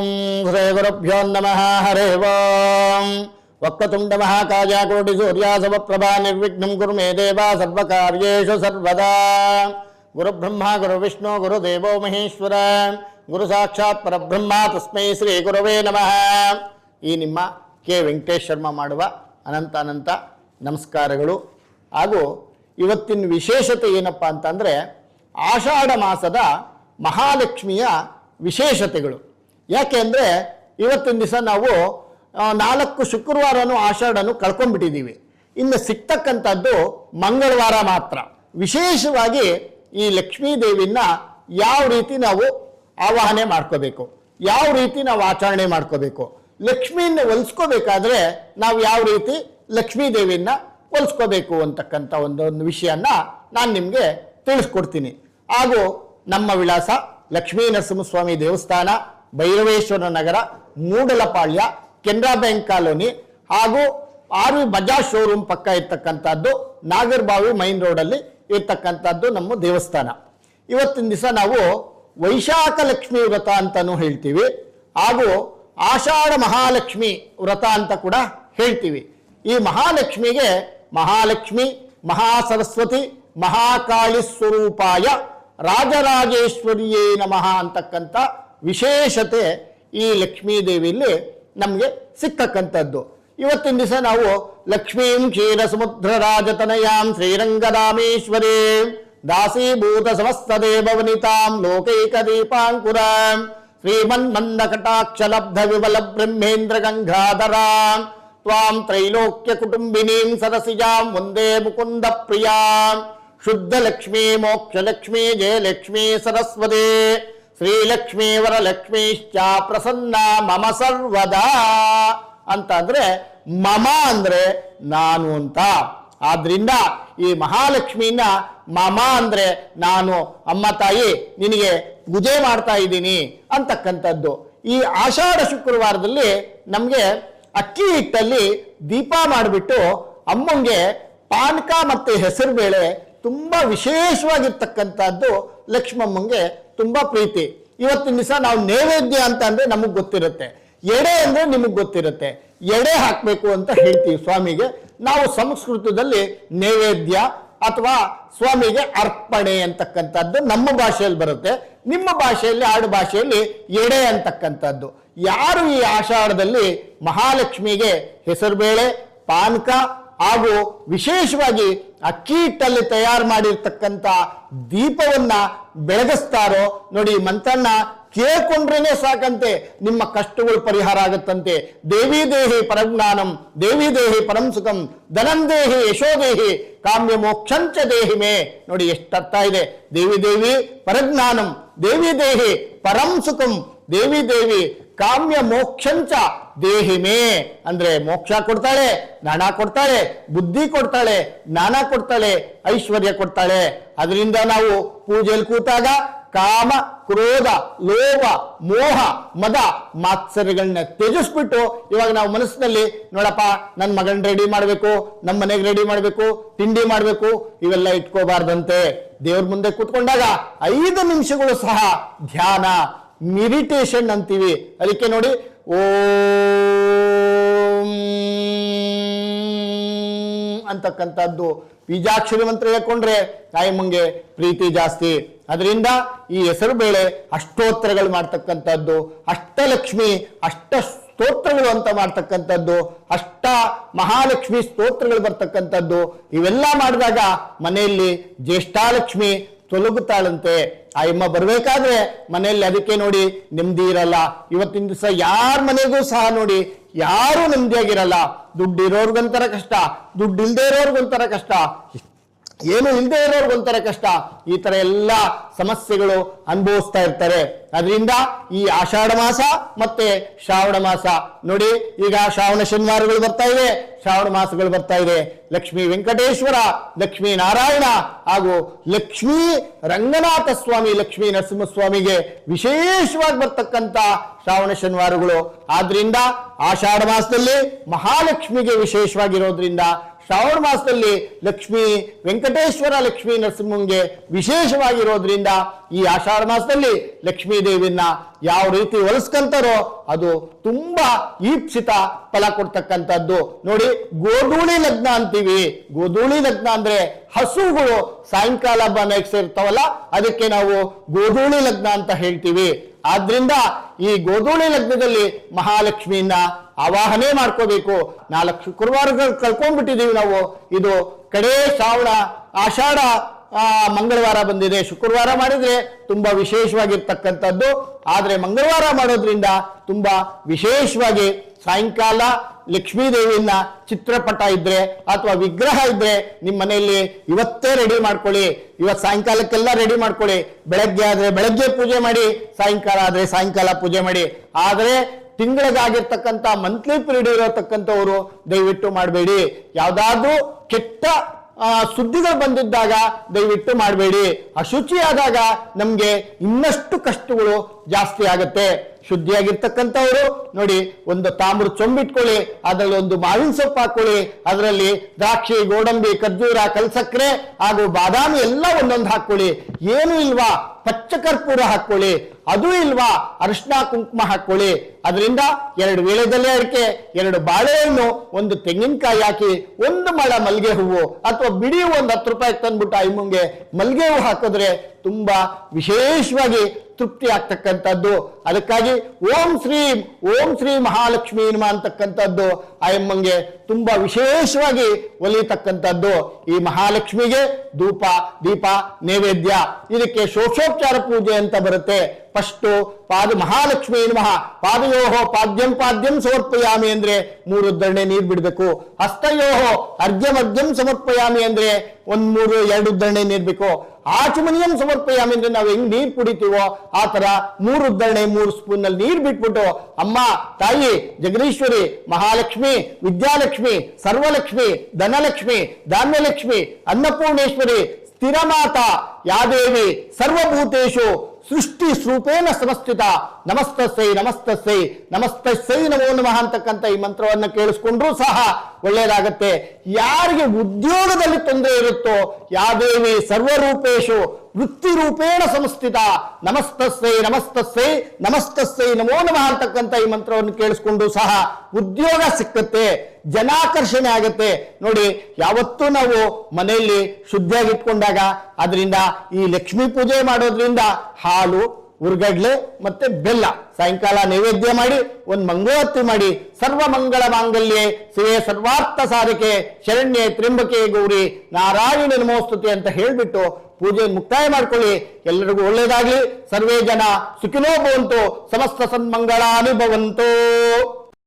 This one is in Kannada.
ಶ್ರೀ ಗುರುಭ್ಯೋ ನಮಃ ಹರೇ ಓಂ ವಕ್ರತುಂಡ ಮಹಾಕಾಯ ಕೋಟಿ ಸೂರ್ಯ ಸಮಪ್ರಭಾ ನಿರ್ವಿಘ್ನಂ ಗುರು ಮೇ ದೇವ ಸರ್ವಕಾರ್ಯೇಷು ಸರ್ವದಾ ಗುರುಬ್ರಹ್ಮ ಗುರು ಗುರುದೇವೋ ಮಹೇಶ್ವರ ಗುರು ಸಾಕ್ಷಾತ್ ಪರಬ್ರಹ್ಮ ತಸ್ಮೈ ಶ್ರೀ ಗುರುವೇ ನಮಃ ಈ ನಿಮ್ಮ ಕೆ. ವೆಂಕಟೇಶ್ ಶರ್ಮ ಮಾಡುವ ಅನಂತ ಅನಂತ ನಮಸ್ಕಾರಗಳು. ಹಾಗೂ ಇವತ್ತಿನ ವಿಶೇಷತೆ ಏನಪ್ಪ ಅಂತಂದರೆ, ಆಷಾಢ ಮಾಸದ ಮಹಾಲಕ್ಷ್ಮಿಯ ವಿಶೇಷತೆಗಳು. ಯಾಕೆ ಅಂದರೆ ಇವತ್ತಿನ ದಿವಸ ನಾವು ನಾಲ್ಕು ಶುಕ್ರವಾರನು ಆಷಾಢನು ಕಳ್ಕೊಂಡ್ಬಿಟ್ಟಿದ್ದೀವಿ ಇನ್ನು ಸಿಗ್ತಕ್ಕಂಥದ್ದು ಮಂಗಳವಾರ ಮಾತ್ರ. ವಿಶೇಷವಾಗಿ ಈ ಲಕ್ಷ್ಮೀ ದೇವಿನ ಯಾವ ರೀತಿ ನಾವು ಆವಾಹನೆ ಮಾಡ್ಕೋಬೇಕು, ಯಾವ ರೀತಿ ನಾವು ಆಚರಣೆ ಮಾಡ್ಕೋಬೇಕು ಲಕ್ಷ್ಮಿಯನ್ನು ಒಲಿಸ್ಕೋಬೇಕಾದ್ರೆ ನಾವು ಯಾವ ರೀತಿ ಲಕ್ಷ್ಮೀ ದೇವಿನ ಒಲಿಸ್ಕೋಬೇಕು ಅಂತಕ್ಕಂಥ ಒಂದೊಂದು ಒಂದು ವಿಷಯನ ನಾನು ನಿಮಗೆ ತಿಳಿಸ್ಕೊಡ್ತೀನಿ. ಹಾಗೂ ನಮ್ಮ ವಿಳಾಸ ಲಕ್ಷ್ಮೀ ನರಸಿಂಹಸ್ವಾಮಿ ದೇವಸ್ಥಾನ ಭೈರವೇಶ್ವರ ನಗರ, ಮೂಡಲಪಾಳ್ಯ, ಕೆನರಾ ಬ್ಯಾಂಕ್ ಕಾಲೋನಿ ಹಾಗೂ ಆರು ಬಜಾಜ್ ಶೋರೂಮ್ ಪಕ್ಕ ಇರ್ತಕ್ಕಂಥದ್ದು ನಾಗರ್ಬಾವಿ ಮೈನ್ ರೋಡಲ್ಲಿ ಇರ್ತಕ್ಕಂಥದ್ದು ನಮ್ಮ ದೇವಸ್ಥಾನ. ಇವತ್ತಿನ ದಿವಸ ನಾವು ವೈಶಾಖ ಲಕ್ಷ್ಮಿ ವ್ರತ ಅಂತಲೂ ಹೇಳ್ತೀವಿ ಹಾಗೂ ಆಷಾಢ ಮಹಾಲಕ್ಷ್ಮಿ ವ್ರತ ಅಂತ ಕೂಡ ಹೇಳ್ತೀವಿ. ಈ ಮಹಾಲಕ್ಷ್ಮಿಗೆ ಮಹಾಲಕ್ಷ್ಮಿ, ಮಹಾಸರಸ್ವತಿ, ಮಹಾಕಾಳಿ ಸ್ವರೂಪಾಯ, ರಾಜರಾಜೇಶ್ವರಿಯೇ ನಮಃ ಅಂತಕ್ಕಂಥ ವಿಶೇಷತೆ ಈ ಲಕ್ಷ್ಮೀ ದೇವಿಯಲ್ಲಿ ನಮಗೆ ಸಿಕ್ಕಕ್ಕಂಥದ್ದು ಇವತ್ತಿನ ದಿವಸ ನಾವು ಲಕ್ಷ್ಮೀಂ ಕ್ಷೀರ ಸಮುದ್ರ ರಾಜತನಯಾಂ ಶ್ರೀರಂಗರಾಮೇಶ್ವರಿ ದಾಸೀಭೂತ ಸಮಸ್ತ ದೇವವನಿತಾಂ ಲೋಕೈಕ ದೀಪಾಂಕುರ ಶ್ರೀಮನ್ ಮಂದ ಕಟಾಕ್ಷ ಲಬ್ಧ ವಿಮಲ ಬ್ರಹ್ಮೇಂದ್ರ ಗಂಗಾಧರಾಂ ತ್ವಾಂ ತ್ರೈಲೋಕ್ಯ ಕುಟುಂಬಿನೀಂ ಸರಸಿಜಾಂ ಒಂದೇ ಮುಕುಂದ ಪ್ರಿಯಾಂ ಶುದ್ಧ ಲಕ್ಷ್ಮೀ ಮೋಕ್ಷ ಲಕ್ಷ್ಮೀ ಜಯಲಕ್ಷ್ಮೀ ಸರಸ್ವತಿ ಶ್ರೀಲಕ್ಷ್ಮೀ ವರಲಕ್ಷ್ಮೀಶ್ಚ ಪ್ರಸನ್ನ ಮಮ ಸರ್ವದಾ ಅಂತ ಅಂದ್ರೆ ಮಮ ಅಂದ್ರೆ ನಾನು ಅಂತ. ಆದ್ರಿಂದ ಈ ಮಹಾಲಕ್ಷ್ಮಿನ ಮಮ ಅಂದ್ರೆ ನಾನು, ಅಮ್ಮ ತಾಯಿ, ನಿನಗೆ ಪೂಜೆ ಮಾಡ್ತಾ ಇದ್ದೀನಿ ಅಂತಕ್ಕಂಥದ್ದು. ಈ ಆಷಾಢ ಶುಕ್ರವಾರದಲ್ಲಿ ನಮಗೆ ಅಕ್ಕಿ ಹಿಟ್ಟಲ್ಲಿ ದೀಪ ಮಾಡಿಬಿಟ್ಟು ಅಮ್ಮಂಗೆ ಪಾನಕ ಮತ್ತೆ ಹೆಸರುಬೇಳೆ ತುಂಬ ವಿಶೇಷವಾಗಿರ್ತಕ್ಕಂಥದ್ದು ಲಕ್ಷ್ಮಮ್ಮಂಗೆ ತುಂಬಾ ಪ್ರೀತಿ. ಇವತ್ತಿನ ದಿವಸ ನಾವು ನೈವೇದ್ಯ ಅಂತ ಅಂದ್ರೆ ನಮಗ್ ಗೊತ್ತಿರುತ್ತೆ. ಎಡೆ ಅಂದ್ರೆ ನಿಮಗ್ ಗೊತ್ತಿರುತ್ತೆ. ಎಡೆ ಹಾಕ್ಬೇಕು ಅಂತ ಹೇಳ್ತೀವಿ ಸ್ವಾಮಿಗೆ. ನಾವು ಸಂಸ್ಕೃತದಲ್ಲಿ ನೈವೇದ್ಯ ಅಥವಾ ಸ್ವಾಮಿಗೆ ಅರ್ಪಣೆ ಅಂತಕ್ಕಂಥದ್ದು ನಮ್ಮ ಭಾಷೆಯಲ್ಲಿ ಬರುತ್ತೆ. ನಿಮ್ಮ ಭಾಷೆಯಲ್ಲಿ, ಆಡು ಭಾಷೆಯಲ್ಲಿ ಎಡೆ ಅಂತಕ್ಕಂಥದ್ದು. ಯಾರು ಈ ಆಷಾಢದಲ್ಲಿ ಮಹಾಲಕ್ಷ್ಮಿಗೆ ಹೆಸರು ಬೇಳೆ ಪಾನಕ ಹಾಗೂ ವಿಶೇಷವಾಗಿ ಅಕ್ಕಿ ಹಿಟ್ಟಲ್ಲಿ ತಯಾರು ಮಾಡಿರ್ತಕ್ಕಂಥ ದೀಪವನ್ನ ಬೆಳಗಿಸ್ತಾರೋ ನೋಡಿ ಮಂತ್ರಣ್ಣ ಕೇಳ್ಕೊಂಡ್ರೇನೆ ಸಾಕಂತೆ, ನಿಮ್ಮ ಕಷ್ಟಗಳು ಪರಿಹಾರ ಆಗುತ್ತಂತೆ. ದೇವಿ ದೇಹಿ ಪರಜ್ಞಾನಂ ದೇವಿ ದೇಹಿ ಪರಂ ಸುಖಂ, ಧನಂ ದೇಹಿ ಯಶೋದೇಹಿ, ಕಾಮ್ಯ ಮೋಕ್ಷಂಚ ದೇಹಿ ಮೇ. ನೋಡಿ ಎಷ್ಟರ್ಥ ಇದೆ. ದೇವಿ ದೇವಿ ಪರಜ್ಞಾನಂ ದೇವಿ ದೇಹಿ ಪರಂ ಸುಖಂ, ದೇವಿ ದೇವಿ ಕಾಮ್ಯ ಮೋಕ್ಷಂಚ ದೇಹಿಮೇ ಅಂದ್ರೆ ಮೋಕ್ಷ ಕೊಡ್ತಾಳೆ ನಾಣ ಕೊಡ್ತಾಳೆ, ಬುದ್ಧಿ ಕೊಡ್ತಾಳೆ, ಜ್ಞಾನ ಕೊಡ್ತಾಳೆ, ಐಶ್ವರ್ಯ ಕೊಡ್ತಾಳೆ. ಅದರಿಂದ ನಾವು ಪೂಜೆಯಲ್ಲಿ ಕೂತಾಗ ಕಾಮ, ಕ್ರೋಧ, ಲೋಭ, ಮೋಹ, ಮದ ಮಾತ್ಸರ್ಯಗಳನ್ನ ತ್ಯಜಿಸ್ಬಿಟ್ಟು ಇವಾಗ ನಾವು ಮನಸ್ಸಿನಲ್ಲಿ, ನೋಡಪ್ಪ ನನ್ನ ಮಗನ್ ರೆಡಿ ಮಾಡಬೇಕು ನಮ್ಮ ಮನೆಗೆ ರೆಡಿ ಮಾಡಬೇಕು, ತಿಂಡಿ ಮಾಡಬೇಕು, ಇವೆಲ್ಲ ಇಟ್ಕೋಬಾರ್ದಂತೆ. ದೇವ್ರ ಮುಂದೆ ಕೂತ್ಕೊಂಡಾಗ ಐದು ನಿಮಿಷಗಳು ಸಹ ಧ್ಯಾನ ಮೆಡಿಟೇಷನ್ ಅಂತೀವಿ. ಅದಕ್ಕೆ ನೋಡಿ ಓಂ ಅಂತಕ್ಕಂಥದ್ದು. ಬೀಜಾಕ್ಷರಿ ಮಂತ್ರ ಹೇಳ್ಕೊಂಡ್ರೆ ಮುಂಗೆ ಪ್ರೀತಿ ಜಾಸ್ತಿ. ಅದರಿಂದ ಈ ಹೆಸರು ಬೇಳೆ ಅಷ್ಟೋತ್ತರಗಳು ಮಾಡ್ತಕ್ಕಂಥದ್ದು. ಅಷ್ಟಲಕ್ಷ್ಮಿ ಅಷ್ಟ ಸ್ತೋತ್ರಗಳು ಅಂತ ಮಾಡ್ತಕ್ಕಂಥದ್ದು. ಅಷ್ಟ ಮಹಾಲಕ್ಷ್ಮಿ ಸ್ತೋತ್ರಗಳು ಬರ್ತಕ್ಕಂಥದ್ದು. ಇವೆಲ್ಲ ಮಾಡಿದಾಗ ಮನೆಯಲ್ಲಿ ಜ್ಯೇಷ್ಠಾಲಕ್ಷ್ಮಿ ತೊಲಗುತ್ತಾಳಂತೆ. ಆ ಅಮ್ಮ ಬರ್ಬೇಕಾದ್ರೆ ಮನೆಯಲ್ಲಿ ಅದಕ್ಕೆ ನೋಡಿ ನೆಮ್ಮದಿ ಇರಲ್ಲ. ಇವತ್ತಿನ ದಿವಸ ಯಾರ ಮನೆಗೂ ಸಹ ನೋಡಿ, ಯಾರು ನೆಮ್ಮದಿಯಾಗಿರಲ್ಲ. ದುಡ್ಡು ಇರೋರ್ಗೊಂತರ ಕಷ್ಟ ದುಡ್ಡು ಇಲ್ದೇ ಇರೋರ್ಗೊಂಥರ ಕಷ್ಟ. ಏನು ಇಲ್ಲದೆ ಇರೋರ್ಗೊಂಥರ ಕಷ್ಟ. ಈ ತರ ಎಲ್ಲ ಸಮಸ್ಯೆಗಳು ಅನುಭವಿಸ್ತಾ ಇರ್ತಾರೆ. ಅದರಿಂದ ಈ ಆಷಾಢ ಮಾಸ ಮತ್ತೆ ಶ್ರಾವಣ ಮಾಸ. ನೋಡಿ, ಈಗ ಶ್ರಾವಣ ಶನಿವಾರಗಳು ಬರ್ತಾ ಇದೆ ಶ್ರಾವಣ ಮಾಸಗಳು ಬರ್ತಾ ಇದೆ. ಲಕ್ಷ್ಮೀ ವೆಂಕಟೇಶ್ವರ, ಲಕ್ಷ್ಮೀ ನಾರಾಯಣ ಹಾಗೂ ಲಕ್ಷ್ಮೀ ರಂಗನಾಥ ಸ್ವಾಮಿ, ಲಕ್ಷ್ಮೀ ನರಸಿಂಹಸ್ವಾಮಿಗೆ ವಿಶೇಷವಾಗಿ ಬರ್ತಕ್ಕಂಥ ಶ್ರಾವಣ ಶನಿವಾರಗಳು. ಆದ್ರಿಂದ ಆಷಾಢ ಮಾಸದಲ್ಲಿ ಮಹಾಲಕ್ಷ್ಮಿಗೆ ವಿಶೇಷವಾಗಿರೋದ್ರಿಂದ ಶ್ರಾವಣ ಮಾಸದಲ್ಲಿ ಲಕ್ಷ್ಮಿ ವೆಂಕಟೇಶ್ವರ ಲಕ್ಷ್ಮೀ ನರಸಿಂಹಂಗೆ ವಿಶೇಷವಾಗಿರೋದ್ರಿಂದ ಈ ಆಷಾಢ ಮಾಸದಲ್ಲಿ ಲಕ್ಷ್ಮೀ ದೇವಿಯನ್ನ ಯಾವ ರೀತಿ ಒಲಿಸ್ಕಂತಾರೋ ಅದು ತುಂಬಾ ಈಪ್ಸಿತ ಫಲ ಕೊಡ್ತಕ್ಕಂಥದ್ದು. ನೋಡಿ, ಗೋಧೂಳಿ ಲಗ್ನ ಅಂತೀವಿ. ಗೋಧೂಳಿ ಲಗ್ನ ಅಂದ್ರೆ ಹಸುಗಳು ಸಾಯಂಕಾಲ ಮನೆಗೆ ಸೇರ್ತಾವಲ್ಲ, ಅದಕ್ಕೆ ನಾವು ಗೋಧೂಳಿ ಲಗ್ನ ಅಂತ ಹೇಳ್ತೀವಿ. ಆದ್ರಿಂದ ಈ ಗೋಧೂಳಿ ಲಗ್ನದಲ್ಲಿ ಮಹಾಲಕ್ಷ್ಮಿಯನ್ನ ಆವಾಹನೆ ಮಾಡ್ಕೋಬೇಕು. ನಾಲ್ಕು ಶುಕ್ರವಾರಗಳು ಕಳ್ಕೊಂಡ್ಬಿಟ್ಟಿದ್ದೀವಿ ನಾವು. ಇದು ಕಡೇ ಶ್ರಾವಣ, ಆಷಾಢ ಮಂಗಳವಾರ ಬಂದಿದೆ. ಶುಕ್ರವಾರ ಮಾಡಿದ್ರೆ ತುಂಬಾ ವಿಶೇಷವಾಗಿರ್ತಕ್ಕಂಥದ್ದು. ಆದರೆ ಮಂಗಳವಾರ ಮಾಡೋದ್ರಿಂದ ತುಂಬಾ ವಿಶೇಷವಾಗಿ ಸಾಯಂಕಾಲ ಲಕ್ಷ್ಮೀ ದೇವಿಯನ್ನ ಚಿತ್ರಪಟ ಇದ್ರೆ ಅಥವಾ ವಿಗ್ರಹ ಇದ್ರೆ ನಿಮ್ಮ ಮನೆಯಲ್ಲಿ ಇವತ್ತೇ ರೆಡಿ ಮಾಡ್ಕೊಳ್ಳಿ. ಇವತ್ತು ಸಾಯಂಕಾಲಕ್ಕೆಲ್ಲ ರೆಡಿ ಮಾಡ್ಕೊಳ್ಳಿ. ಬೆಳಗ್ಗೆ ಆದರೆ ಬೆಳಗ್ಗೆ ಪೂಜೆ ಮಾಡಿ, ಸಾಯಂಕಾಲ ಆದರೆ ಸಾಯಂಕಾಲ ಪೂಜೆ ಮಾಡಿ. ಆದರೆ ತಿಂಗಳಿಗಾಗಿರ್ತಕ್ಕಂಥ ಮಂತ್ಲಿ ಪೀರಿಯಡ್ ಇರತಕ್ಕಂಥವ್ರು ದಯವಿಟ್ಟು ಮಾಡಬೇಡಿ. ಯಾವುದಾದ್ರೂ ಕೆಟ್ಟ ಸುದ್ದಿಗಳು ಬಂದಿದ್ದಾಗ ದಯವಿಟ್ಟು ಮಾಡಬೇಡಿ. ಅಶುಚಿಯಾದಾಗ ನಮ್ಗೆ ಇನ್ನಷ್ಟು ಕಷ್ಟಗಳು ಜಾಸ್ತಿ ಆಗುತ್ತೆ. ಶುದ್ಧಿಯಾಗಿರ್ತಕ್ಕಂಥವ್ರು. ನೋಡಿ, ಒಂದು ತಾಮ್ರ ಚೊಂಬಿಟ್ಕೊಳ್ಳಿ, ಅದರಲ್ಲಿ ಒಂದು ಮಾವಿನ ಸೊಪ್ಪು ಹಾಕೊಳ್ಳಿ ಅದರಲ್ಲಿ ದ್ರಾಕ್ಷಿ, ಗೋಡಂಬಿ, ಖರ್ಜೂರ ಕಲ್ಸಕ್ರೆ ಹಾಗೂ ಬಾದಾಮಿ ಎಲ್ಲ ಒಂದೊಂದು ಹಾಕೊಳ್ಳಿ ಏನು ಇಲ್ವಾ? ಪಚ್ಚ ಕರ್ಪೂರ ಹಾಕೊಳ್ಳಿ ಅದು ಇಲ್ವಾ? ಅರಿಶಿನ ಕುಂಕುಮ ಹಾಕೊಳ್ಳಿ ಅದರಿಂದ ಎರಡು ವೇಳೆದಲ್ಲೇ ಅಡಿಕೆ, ಎರಡು ಬಾಳೆಹಣ್ಣು, ಒಂದು ತೆಂಗಿನಕಾಯಿ ಹಾಕಿ, ಒಂದು ಮಳ ಮಲ್ಗೆ ಹೂವು ಅಥವಾ ಬಿಡಿ ಒಂದು ಹತ್ತು ರೂಪಾಯಿ ತಂದ್ಬಿಟ್ಟು ಐಮುಂಗೆ ಮಲ್ಗೆ ಹೂವು ಹಾಕಿದ್ರೆ ತುಂಬಾ ವಿಶೇಷವಾಗಿ ತೃಪ್ತಿ ಆಗ್ತಕ್ಕಂಥದ್ದು. ಅದಕ್ಕಾಗಿ ಓಂ ಶ್ರೀ ಓಂ ಶ್ರೀ ಮಹಾಲಕ್ಷ್ಮೀ ನಮ ಅಂತಕ್ಕಂಥದ್ದು ಆಯಮ್ಮಂಗೆ ತುಂಬಾ ವಿಶೇಷವಾಗಿ ಒಲಿಯತಕ್ಕಂಥದ್ದು. ಈ ಮಹಾಲಕ್ಷ್ಮಿಗೆ ಧೂಪ, ದೀಪ, ನೈವೇದ್ಯ, ಇದಕ್ಕೆ ಶೋಷೋಪಚಾರ ಪೂಜೆ ಅಂತ ಬರುತ್ತೆ. ಫಸ್ಟು ಪಾದ ಮಹಾಲಕ್ಷ್ಮೀ ನಮಃ. ಪಾದಯೋಹೋ ಪಾದ್ಯಂ ಪಾದ್ಯಂ ಸಮರ್ಪಯಾಮಿ ಅಂದ್ರೆ ಮೂರು ಉದ್ದರಣೆ ನೀರು ಬಿಡಬೇಕು. ಹಸ್ತಯೋಹೋ ಅರ್ಘ್ಯಮರ್ಘ್ಯಂ ಸಮರ್ಪಯಾಮಿ ಅಂದ್ರೆ ಒಂದ್ ಮೂರು ಎರಡು ಉದ್ದರಣೆ ನೀರ್ ಬೇಕು. ಆಚಮನಿಯಂ ಸಮರ್ಪಯಾಮಿ ಅಂದ್ರೆ ನಾವು ಹೆಂಗ್ ನೀರ್ ಕುಡಿತೀವೋ ಆ ತರ ಮೂರು ಉದ್ದರಣೆ, ಮೂರು ಸ್ಪೂನ್ನಲ್ಲಿ ನೀರ್ ಬಿಟ್ಬಿಟ್ಟು, ಅಮ್ಮ, ತಾಯಿ, ಜಗದೀಶ್ವರಿ, ಮಹಾಲಕ್ಷ್ಮಿ, ವಿದ್ಯಾಲಕ್ಷ್ಮಿ, ಸರ್ವಲಕ್ಷ್ಮಿ, ಧನಲಕ್ಷ್ಮಿ, ಧಾನ್ಯಲಕ್ಷ್ಮಿ, ಅನ್ನಪೂರ್ಣೇಶ್ವರಿ, ಸ್ಥಿರಮಾತ, ಯಾದೇವಿ, ಸರ್ವಭೂತೇಶು ಸೃಷ್ಟಿ ಸ್ವರೂಪೇನ ಸಮಸ್ಥಿತ ನಮಸ್ತಸ್ಸೈ ನಮಸ್ತಸ್ಸೈ ನಮಸ್ತಸ್ಸೈ ನಮೋ ನಮಃ ಅಂತಕ್ಕಂಥ ಈ ಮಂತ್ರವನ್ನು ಕೇಳಿಸ್ಕೊಂಡ್ರೂ ಸಹ ಒಳ್ಳೆಯದಾಗತ್ತೆ ಯಾರಿಗೆ ಉದ್ಯೋಗದಲ್ಲಿ ತೊಂದರೆ ಇರುತ್ತೋ ಯಾದೇವಿ ಸರ್ವರೂಪೇಶು ವೃತ್ತಿ ರೂಪೇಣ ಸಂಸ್ಥಿತ ನಮಸ್ತಸ್ಸೈ ನಮಸ್ತಸ್ಸೈ ನಮಸ್ತಸ್ಸೈ ನಮೋ ನಮಃ ಅಂತಕ್ಕಂಥ ಈ ಮಂತ್ರವನ್ನು ಕೇಳಿಸ್ಕೊಂಡು ಸಹ ಉದ್ಯೋಗ ಸಿಕ್ಕತ್ತೆ. ಜನಾಕರ್ಷಣೆ ಆಗುತ್ತೆ. ನೋಡಿ, ಯಾವತ್ತೂ ನಾವು ಮನೆಯಲ್ಲಿ ಶುದ್ಧಿಯಾಗಿಟ್ಕೊಂಡಾಗ ಅದರಿಂದ ಈ ಲಕ್ಷ್ಮೀ ಪೂಜೆ ಮಾಡೋದ್ರಿಂದ ಹಾಲು, ಉರ್ಗಡ್ಲೆ ಮತ್ತೆ ಬೆಲ್ಲ ಸಾಯಂಕಾಲ ನೈವೇದ್ಯ ಮಾಡಿ, ಒಂದ್ ಮಂಗೋತ್ತಿ ಮಾಡಿ, ಸರ್ವ ಮಂಗಳ ಮಾಂಗಲ್ಯೆ ಶಿವೆ ಸರ್ವಾರ್ಥ ಸಾಧಕೆ, ಶರಣ್ಯ ತ್ರಿಂಬಕೆ ಗೌರಿ, ನಾರಾಯಣ ನಮೋಸ್ತುತಿ ಅಂತ ಹೇಳಿಬಿಟ್ಟು ಪೂಜೆ ಮುಕ್ತಾಯ ಮಾಡ್ಕೊಳ್ಳಿ. ಎಲ್ಲರಿಗೂ ಒಳ್ಳೇದಾಗ್ಲಿ. ಸರ್ವೇ ಜನ ಸುಖಿನೋ ಭವಂತು. ಸಮಸ್ತ ಸನ್ಮಂಗಳಾನುಭವಂತು.